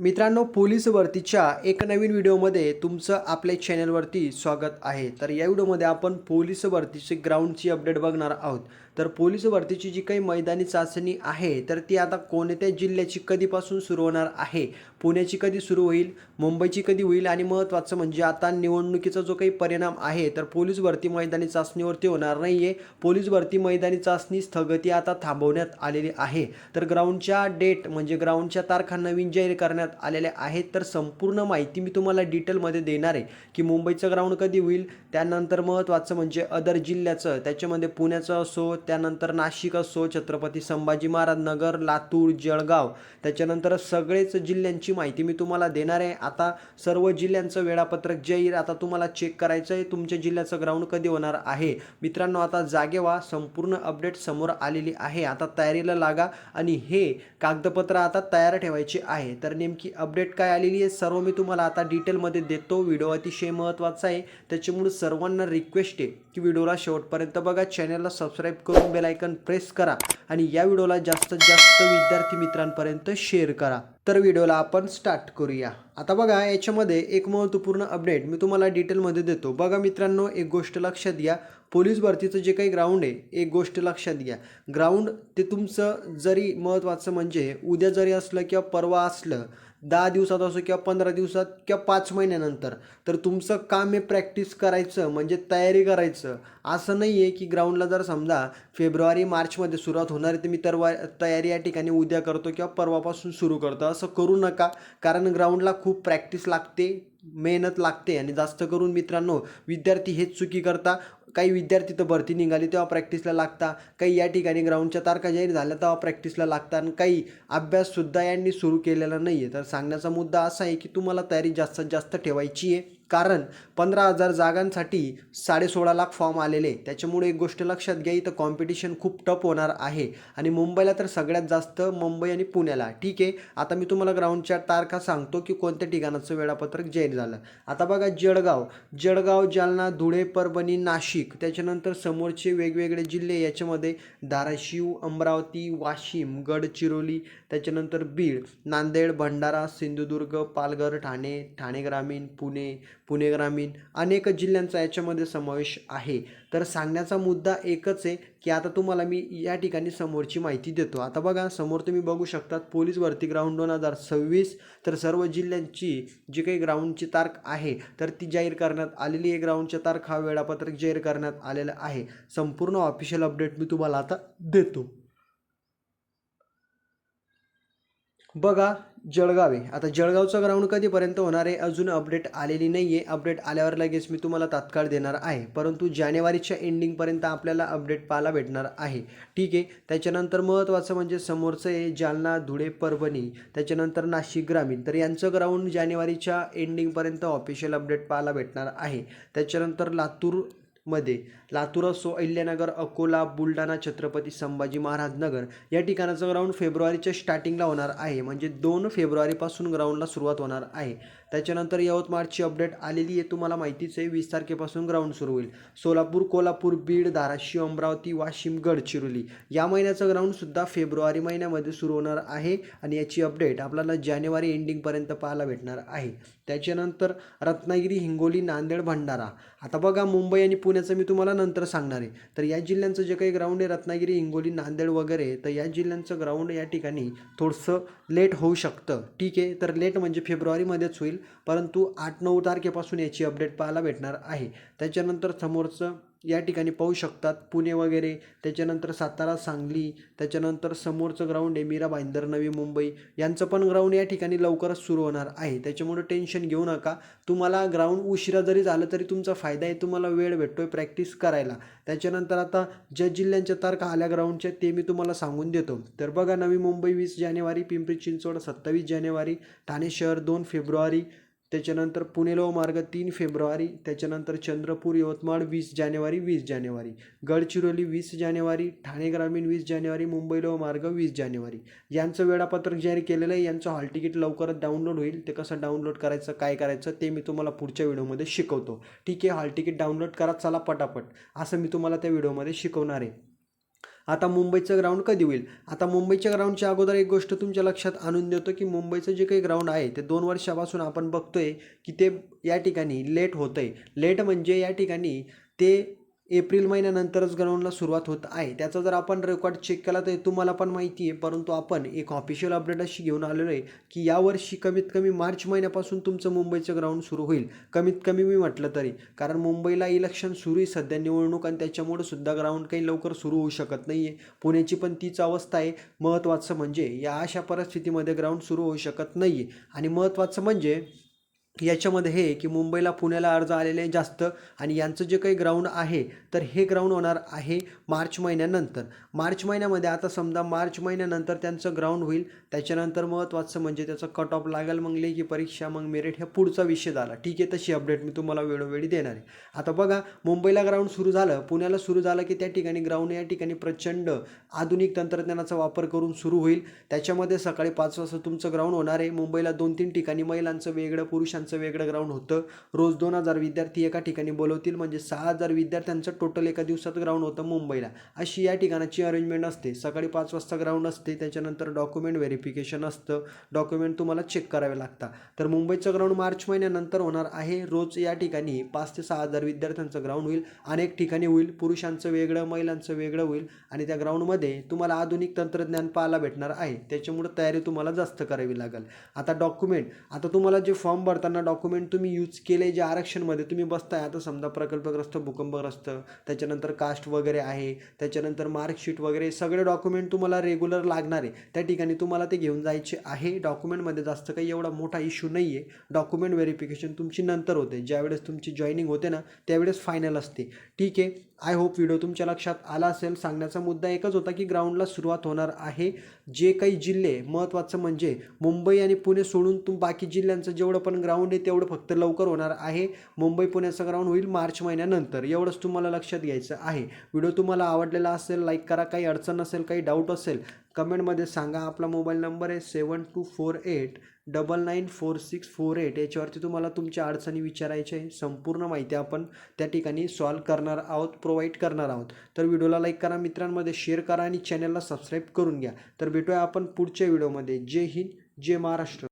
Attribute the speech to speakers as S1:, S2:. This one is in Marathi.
S1: मित्रांनो पोलीस भरतीच्या एक नवीन व्हिडिओमध्ये तुमचं आपल्या चॅनलवरती स्वागत आहे. तर या व्हिडिओमध्ये आपण पोलीस भरतीचे ग्राउंडची अपडेट बघणार आहोत. तर पोलीस भरतीची जी काही मैदानी चाचणी आहे तर ती आता कोणत्या जिल्ह्याची कधीपासून सुरू होणार आहे? पुण्याची कधी सुरू होईल? मुंबईची कधी होईल? आणि महत्त्वाचं म्हणजे आता निवडणुकीचा जो काही परिणाम आहे तर पोलीस भरती मैदानी चाचणीवरती होणार नाही आहे पोलीस भरती मैदानी चाचणी स्थगिती आता थांबवण्यात आलेली आहे. तर ग्राउंडच्या डेट म्हणजे ग्राउंडच्या तारखा नवीन जाहीर करण्यात आलेल्या आहेत. तर संपूर्ण माहिती मी तुम्हाला डिटेलमध्ये देणार आहे की मुंबईचं ग्राउंड कधी होईल? त्यानंतर महत्त्वाचं म्हणजे अदर जिल्ह्याचं त्याच्यामध्ये पुण्याचं असो त्यानंतर नाशिक असो छत्रपती संभाजी महाराज नगर लातूर जळगाव त्याच्यानंतर सगळेच जिल्ह्यांची माहिती मी तुम्हाला देणार आहे. आता सर्व जिल्ह्यांचं वेळापत्रक जाहीर आता तुम्हाला चेक करायचं आहे. तुमच्या जिल्ह्याचं ग्राउंड कधी होणार आहे? मित्रांनो आता जागे व्हा. संपूर्ण अपडेट समोर आलेली आहे. आता तयारीला लागा आणि हे कागदपत्र आता तयार ठेवायचे आहे. तर नेमकी अपडेट काय आलेली आहे सर्व मी तुम्हाला आता डिटेलमध्ये देतो. व्हिडिओ अतिशय महत्त्वाचा आहे. त्याच्यामुळे सर्वांना रिक्वेस्ट आहे की व्हिडिओला शेवटपर्यंत बघा. चॅनलला सबस्क्राईब करून बेल आयकन प्रेस करा आणि या व्हिडिओला जास्तीत जास्त विद्यार्थी मित्रांपर्यंत शेअर करा. तर व्हिडिओला आपण स्टार्ट करूया. आता बघा याच्यामध्ये एक महत्त्वपूर्ण अपडेट मी तुम्हाला डिटेलमध्ये देतो. बघा मित्रांनो एक गोष्ट लक्षात घ्या. पोलीस भरतीचं जे काही ग्राउंड आहे एक गोष्ट लक्षात घ्या. ग्राउंड ते तुमचं जरी महत्त्वाचं म्हणजे उद्या जरी असलं किंवा परवा असलं दहा दिवसात असो किंवा पंधरा दिवसात किंवा पाच महिन्यानंतर तर तुमचं काम हे प्रॅक्टिस करायचं म्हणजे तयारी करायचं. असं नाही आहे की ग्राउंडला जर समजा फेब्रुवारी मार्चमध्ये सुरुवात होणार आहे तर मी तरवा तयारी या ठिकाणी उद्या करतो किंवा परवापासून सुरू करतो. असं करू नका कारण ग्राउंडला खूप प्रॅक्टिस लागते मेहनत लागते आणि जास्त करून मित्रांनो विद्यार्थी हेच चुकी करता. काही विद्यार्थी तर भरती निघाली तेव्हा प्रॅक्टिसला लागता. काही या ठिकाणी ग्राउंडच्या तारखा जाहीर झाल्या तेव्हा प्रॅक्टिसला लागतात आणि काही अभ्याससुद्धा यांनी सुरू केलेला नाही आहे तर सांगण्याचा मुद्दा असा आहे की तुम्हाला तयारी जास्तीत जास्त ठेवायची आहे कारण पंधरा हजार जागांसाठी साडेसोळा लाख फॉर्म आलेले. त्याच्यामुळे एक गोष्ट लक्षात घ्या इथं कॉम्पिटिशन खूप टफ होणार आहे. आणि मुंबईला तर सगळ्यात जास्त मुंबई आणि पुण्याला. ठीक आहे? आता मी तुम्हाला ग्राउंडच्या तारखा सांगतो की कोणत्या ठिकाणाचं वेळापत्रक जाहीर झालं. आता बघा जळगाव. जळगाव जालना धुळे परभणी नाशिक. त्याच्यानंतर समोरचे वेगवेगळे जिल्हे याच्यामध्ये धाराशिव अमरावती वाशिम गडचिरोली त्याच्यानंतर बीड नांदेड भंडारा सिंधुदुर्ग पालघर ठाणे ठाणे ग्रामीण पुणे पुणे ग्रामीण अनेक जिल्ह्यांचा याच्यामध्ये समावेश आहे. तर सांगण्याचा मुद्दा एकच आहे की आता तुम्हाला मी या ठिकाणी समोरची माहिती देतो. आता बघा समोर तुम्ही बघू शकतात पोलीस भरती ग्राउंड दोन हजार सव्वीस. तर सर्व जिल्ह्यांची जी काही ग्राउंडची तारख आहे तर ती जाहीर करण्यात आलेली आहे. ग्राउंडच्या तारखा वेळापत्रक जाहीर करण्यात आलेलं आहे. संपूर्ण ऑफिशियल अपडेट मी तुम्हाला आता देतो. बघा जळगाव. आहे आता जळगावचं ग्राउंड कधीपर्यंत होणार आहे? अजून अपडेट आलेली नाही आहे अपडेट आल्यावर लगेच मी तुम्हाला तात्काळ देणार आहे. परंतु जानेवारीच्या एंडिंगपर्यंत आपल्याला अपडेट पाहायला भेटणार आहे. ठीक आहे? त्याच्यानंतर महत्त्वाचं म्हणजे समोरचं आहे जालना धुळे परभणी. त्याच्यानंतर नाशिक ग्रामीण. तर यांचं ग्राउंड जानेवारीच्या एंडिंगपर्यंत ऑफिशियल अपडेट पाहायला भेटणार आहे. त्याच्यानंतर लातूर मध्ये लातूर असो अहिल्यानगर अकोला बुलढाणा छत्रपती संभाजी महाराज नगर या ठिकाणाचं ग्राउंड फेब्रुवारीच्या स्टार्टिंगला होणार आहे. म्हणजे दोन फेब्रुवारीपासून ग्राउंडला सुरुवात होणार आहे. त्याच्यानंतर यवतमाळची अपडेट आलेली आहे. तुम्हाला माहितीच आहे वीस तारखेपासून ग्राउंड सुरू होईल. सोलापूर कोल्हापूर बीड धाराशिव अमरावती वाशिम गडचिरोली या महिन्याचं ग्राउंडसुद्धा फेब्रुवारी महिन्यामध्ये सुरू होणार आहे आणि याची अपडेट आपल्याला जानेवारी एंडिंगपर्यंत पाहायला भेटणार आहे. त्याच्यानंतर रत्नागिरी हिंगोली नांदेड भंडारा. आता बघा मुंबई आणि पुणे होण्याचं मी तुम्हाला नंतर सांगणार आहे. तर या जिल्ह्यांचं जे काही ग्राउंड आहे रत्नागिरी हिंगोली नांदेड वगैरे तर या जिल्ह्यांचं ग्राउंड या ठिकाणी थोडंसं लेट होऊ शकतं. ठीक आहे? तर लेट म्हणजे फेब्रुवारीमध्येच होईल. परंतु आठ नऊ तारखेपासून याची अपडेट पाहायला भेटणार आहे. त्याच्यानंतर समोरचं या ठिकाणी पाहू शकतात. पुणे वगैरे त्याच्यानंतर सातारा सांगली त्याच्यानंतर समोरचं ग्राउंड आहे मीरा भाईंदर नवी मुंबई. यांचं पण ग्राउंड या ठिकाणी लवकरच सुरू होणार आहे. त्याच्यामुळे टेन्शन घेऊ नका. तुम्हाला ग्राउंड उशिरा जरी झालं तरी तुमचा फायदा आहे. तुम्हाला वेळ भेटतो आहे प्रॅक्टिस करायला. त्याच्यानंतर आता ज्या जिल्ह्यांच्या तारखा आल्या ग्राउंडच्या ते मी तुम्हाला सांगून देतो. तर बघा नवी मुंबई वीस जानेवारी पिंपरी चिंचवड सत्तावीस जानेवारी ठाणे शहर दोन फेब्रुवारी त्याच्यानंतर पुणे मार्ग तीन फेब्रुवारी त्याच्यानंतर चंद्रपूर यवतमाळ वीस जानेवारी वीस जानेवारी. गडचिरोली वीस जानेवारी ठाणे ग्रामीण वीस जानेवारी मुंबई मार्ग वीस जानेवारी. यांचं वेळापत्रक जाहीर केलेलं आहे. यांचं हॉल तिकीट लवकरच डाउनलोड होईल. ते कसं डाउनलोड करायचं काय करायचं ते मी तुम्हाला पुढच्या व्हिडिओमध्ये शिकवतो. ठीक आहे हॉल तिकीट डाउनलोड करा चला पटापट. असं मी तुम्हाला त्या व्हिडिओमध्ये शिकवणार आहे. आता मुंबईचं ग्राउंड कधी होईल? आता मुंबईच्या ग्राउंडच्या अगोदर एक गोष्ट तुमच्या लक्षात आणून देतो की मुंबईचं जे काही ग्राउंड आहे ते दोन वर्षापासून आपण बघतोय की ते या ठिकाणी लेट होतं आहे लेट म्हणजे या ठिकाणी ते एप्रिल महिन्यानंतरच ग्राउंडला सुरुवात होत आहे. त्याचा जर आपण रेकॉर्ड चेक केला तर तुम्हाला पण माहिती आहे. परंतु आपण एक ऑफिशियल अपडेट अशी घेऊन आलेलो आहे की यावर्षी कमीत कमी मार्च महिन्यापासून तुमचं मुंबईचं ग्राउंड सुरू होईल. कमीत कमी मी म्हटलं तरी. कारण मुंबईला इलेक्शन सुरू आहे. सध्या निवडणूक आणि त्याच्यामुळं सुद्धा ग्राउंड काही लवकर सुरू होऊ शकत नाही आहे पुण्याची पण तीच अवस्था आहे. महत्त्वाचं म्हणजे या अशा परिस्थितीमध्ये ग्राउंड सुरू होऊ शकत नाही आहे आणि महत्त्वाचं म्हणजे याच्यामध्ये हे की मुंबईला पुण्याला अर्ज आलेले जास्त आणि यांचं जे काही ग्राउंड आहे तर हे ग्राउंड होणार आहे मार्च महिन्यानंतर. मार्च महिन्यामध्ये आता समजा मार्च महिन्यानंतर त्यांचं ग्राउंड होईल त्याच्यानंतर महत्त्वाचं म्हणजे त्याचं कट ऑफ लागेल मग लेखी परीक्षा मग मेरिट ह्या पुढचा विषय झाला. ठीक आहे तशी अपडेट मी तुम्हाला वेळोवेळी देणार आहे. आता बघा मुंबईला ग्राउंड सुरू झालं पुण्याला सुरू झालं की त्या ठिकाणी ग्राउंड या ठिकाणी प्रचंड आधुनिक तंत्रज्ञानाचा वापर करून सुरू होईल. त्याच्यामध्ये सकाळी पाच वाजता तुमचं ग्राउंड होणार आहे. मुंबईला दोन तीन ठिकाणी महिलांचं वेगळं पुरुषांचं वेगळं ग्राउंड होतं. रोज दोन हजार विद्यार्थी एका ठिकाणी बोलवतील म्हणजे सहा हजार विद्यार्थ्यांचं टोटल एका दिवसात ग्राउंड होतं मुंबईला. अशी या ठिकाणाची अरेंजमेंट असते. सकाळी पाच वाजता ग्राउंड असते त्याच्यानंतर डॉक्युमेंट व्हेरिफिकेशन असतं. डॉक्युमेंट तुम्हाला चेक करावे लागतात. तर मुंबईचं ग्राउंड मार्च महिन्यानंतर होणार आहे. रोज या ठिकाणी पाच ते सहा हजार विद्यार्थ्यांचं ग्राउंड होईल. अनेक ठिकाणी होईल. पुरुषांचं वेगळं महिलांचं वेगळं होईल. आणि त्या ग्राउंडमध्ये तुम्हाला आधुनिक तंत्रज्ञान पाहायला भेटणार आहे. त्याच्यामुळे तयारी तुम्हाला जास्त करावी लागेल. आता डॉक्युमेंट आता तुम्हाला जे फॉर्म भरताना डॉक्युमेंट तुम्ही यूज केले जे आरक्षणमध्ये तुम्ही बसताय. आता समजा प्रकल्पग्रस्त भूकंपग्रस्त त्याच्यानंतर कास्ट वगैरे आहे त्याच्यानंतर मार्कशीट वगैरे सगळे डॉक्युमेंट तुम्हाला रेग्युलर लागणार आहे. त्या ठिकाणी तुम्हाला ते घेऊन जायचे आहे. डॉक्युमेंटमध्ये जास्त काही एवढा मोठा इश्यू नाही आहे डॉक्युमेंट व्हेरिफिकेशन तुमची नंतर होते. ज्यावेळेस तुमची जॉईनिंग होते ना त्यावेळेस फायनल असते. ठीक आहे. आय होप व्हिडिओ तुमच्या लक्षात आला असेल. सांगण्याचा मुद्दा एकच होता की ग्राउंडला सुरुवात होणार आहे. जे काही जिल्हे महत्त्वाचं म्हणजे मुंबई आणि पुणे सोडून तुम बाकी जिल्ह्यांचं जेवढं पण ग्राउंड आहे तेवढं फक्त लवकर होणार आहे. मुंबई पुण्याचं ग्राउंड होईल मार्च महिन्यानंतर. एवढंच तुम्हाला लक्षात घ्यायचं आहे. व्हिडिओ तुम्हाला आवडलेला असेल लाईक करा. काही अडचण असेल काही डाऊट असेल कमेंटमध्ये सांगा. आपला मोबाईल नंबर आहे seven two four eight double nine four six four eight. याच्यावरती तुम्हाला तुमच्या अडचणी विचारायच्या आहे. संपूर्ण माहिती आपण त्या ठिकाणी सॉल्व करणार आहोत प्रोव्हाइड करणार आहोत. तर व्हिडिओला लाईक करा मित्रांमध्ये शेअर करा आणि चॅनलला सबस्क्राईब करून घ्या. तर भेटूया आपण पुढच्या व्हिडिओमध्ये. जय हिंद जय महाराष्ट्र.